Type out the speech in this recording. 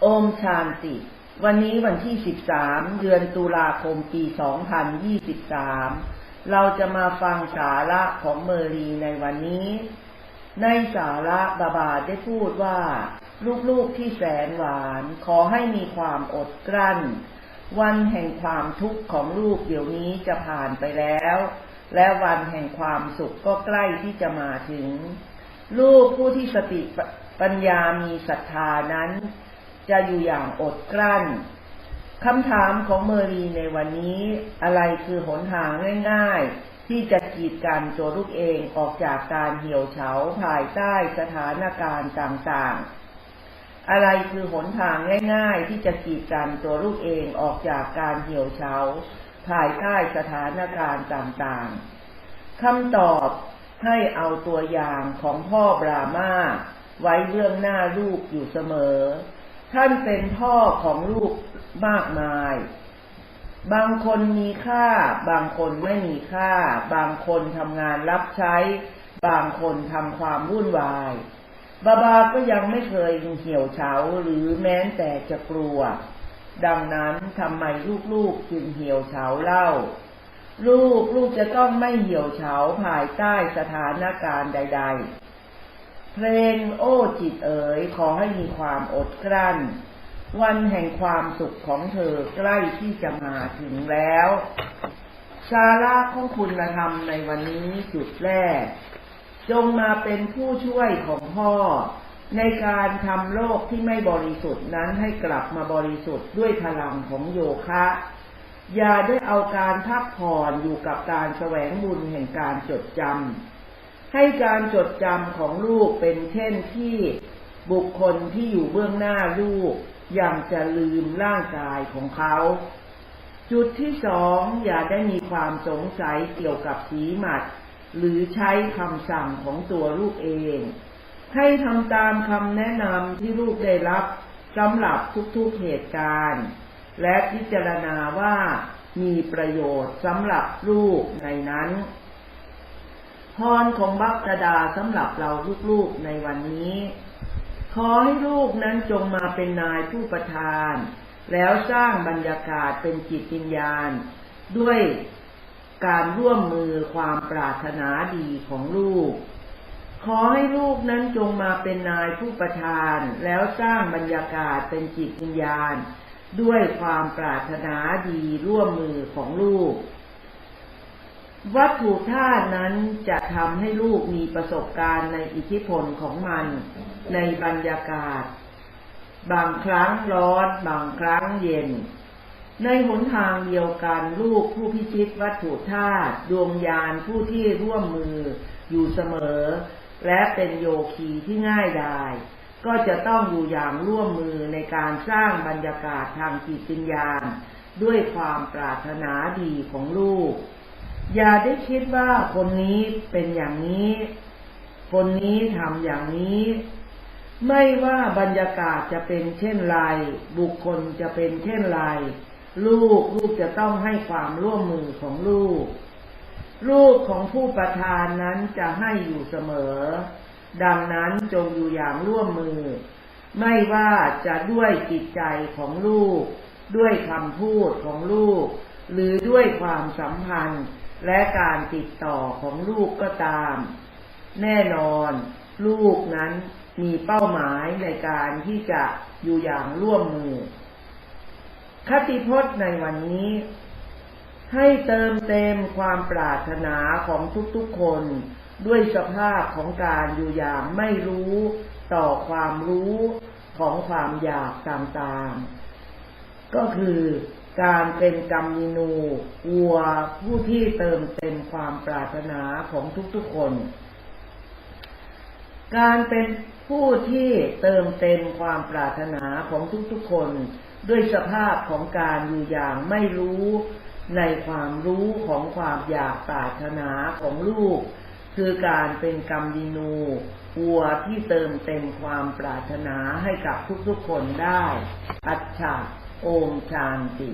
โอมชานติ วันนี้วันที่ 13 เดือนตุลาคมปี 2023 เราจะมาฟังสาระของเมอรีในวันนี้ ในสาระบาบาได้พูดว่า ลูกๆที่แสนหวานขอให้มีความอดกลั้น วันแห่งความทุกข์ของลูกเดี๋ยวนี้จะผ่านไปแล้ว และวันแห่งความสุขก็ใกล้ที่จะมาถึง ลูกผู้ที่สติปัญญามีศรัทธานั้น จะอยู่อย่างอดกลั้นคำถามของเมอรีในวันนี้อะไรคือหนทางง่าย ๆ ที่จะกีดกันตัวลูกเองออกจากการเหี่ยวเฉาภายใต้สถานการณ์ต่างๆ อะไรคือหนทางง่าย ๆ ที่จะกีดกันตัวลูกเองออกจากการเหี่ยวเฉาภายใต้สถานการณ์ต่างๆคำตอบให้เอาตัวอย่างของพ่อบรามาไว้เบื้องหน้าลูกอยู่เสมอ ท่านเป็นพ่อของลูกมากมาย บางคนมีค่า บางคนไม่มีค่า บางคนทำงานรับใช้ บางคนทำความวุ่นวายบาบาก็ยังไม่เคยเหี่ยวเฉาหรือแม้แต่จะกลัว ดังนั้นทำไมลูกๆจึงเหี่ยวเฉาเล่า ลูกลูกจะต้องไม่เหี่ยวเฉาภายใต้สถานการณ์ใด ๆ เพลงโอ้จิตเอ๋ยขอให้มีความอดกลั้น วันแห่งความสุขของเธอใกล้ที่จะมาถึงแล้วสาระของคุณธรรมในวันนี้จุดแรก จงมาเป็นผู้ช่วยของพ่อ ในการทำโลกที่ไม่บริสุทธิ์นั้นให้กลับมาบริสุทธิ์ด้วยพลังของโยคะ อย่าได้เอาการพักผ่อนอยู่กับการแสวงบุญแห่งการจดจำ ให้การจดจำของลูกเป็นเช่นที่บุคคลที่อยู่เบื้องหน้าลูกยังจะลืมร่างกายของเขา จุดที่สองอย่าได้มีความสงสัยเกี่ยวกับสีหมัด หรือใช้คำสั่งของตัวลูกเอง ให้ทำตามคำแนะนำที่ลูกได้รับสำหรับทุกๆเหตุการณ์ และพิจารณาว่ามีประโยชน์สำหรับลูกในนั้น พรของบัพดาสำหรับเราลูกๆในวันนี้ ขอให้ลูกนั้นจงมาเป็นนายผู้ประทาน แล้วสร้างบรรยากาศเป็นจิตวิญญาณ ด้วยการร่วมมือความปรารถนาดีของลูก ขอให้ลูกนั้นจงมาเป็นนายผู้ประทาน แล้วสร้างบรรยากาศเป็นจิตวิญญาณ ด้วยความปรารถนาดีร่วมมือของลูก วัตถุธาตุนั้นจะทำให้ลูกมีประสบการณ์ในอิทธิพลของมันในบรรยากาศ บางครั้งร้อน บางครั้งเย็น ในหนทางเดียวกันลูกผู้พิชิตวัตถุธาตุดวงยานผู้ที่ร่วมมืออยู่เสมอ และเป็นโยคีที่ง่ายดายก็จะต้องอยู่อย่างร่วมมือในการสร้างบรรยากาศทางจิตวิญญาณ ด้วยความปรารถนาดีของลูก อย่าได้คิดว่าคนนี้เป็นอย่างนี้ คนนี้ทำอย่างนี้ ไม่ว่าบรรยากาศจะเป็นเช่นไร บุคคลจะเป็นเช่นไร ลูกลูกจะต้องให้ความร่วมมือของลูก ลูกของผู้ประทานนั้นจะให้อยู่เสมอ ดังนั้นจงอยู่อย่างร่วมมือ ไม่ว่าจะด้วยจิตใจของลูก ด้วยคำพูดของลูก หรือด้วยความสัมพันธ์ และการติดต่อของลูกก็ตาม แน่นอน ลูกนั้นมีเป้าหมายในการที่จะอยู่อย่างร่วมมือ คติพจน์ในวันนี้ ให้เติมเต็มความปรารถนาของทุกๆคนด้วยสภาพของการอยู่อย่างไม่รู้ต่อความรู้ของความอยากต่างๆ ก็คือ การเป็นกรรมินูวัวผู้ที่เติมเต็มความปรารถนาของทุกๆคน การเป็นผู้ที่เติมเต็มความปรารถนาของทุกๆคน ด้วยสภาพของการอยู่อย่างไม่รู้ในความรู้ของความอยากปรารถนาของลูก คือการเป็นกรรมดินูวัวที่เติมเต็มความปรารถนาให้กับทุกๆคนได้ อัจฉา โอมชานติ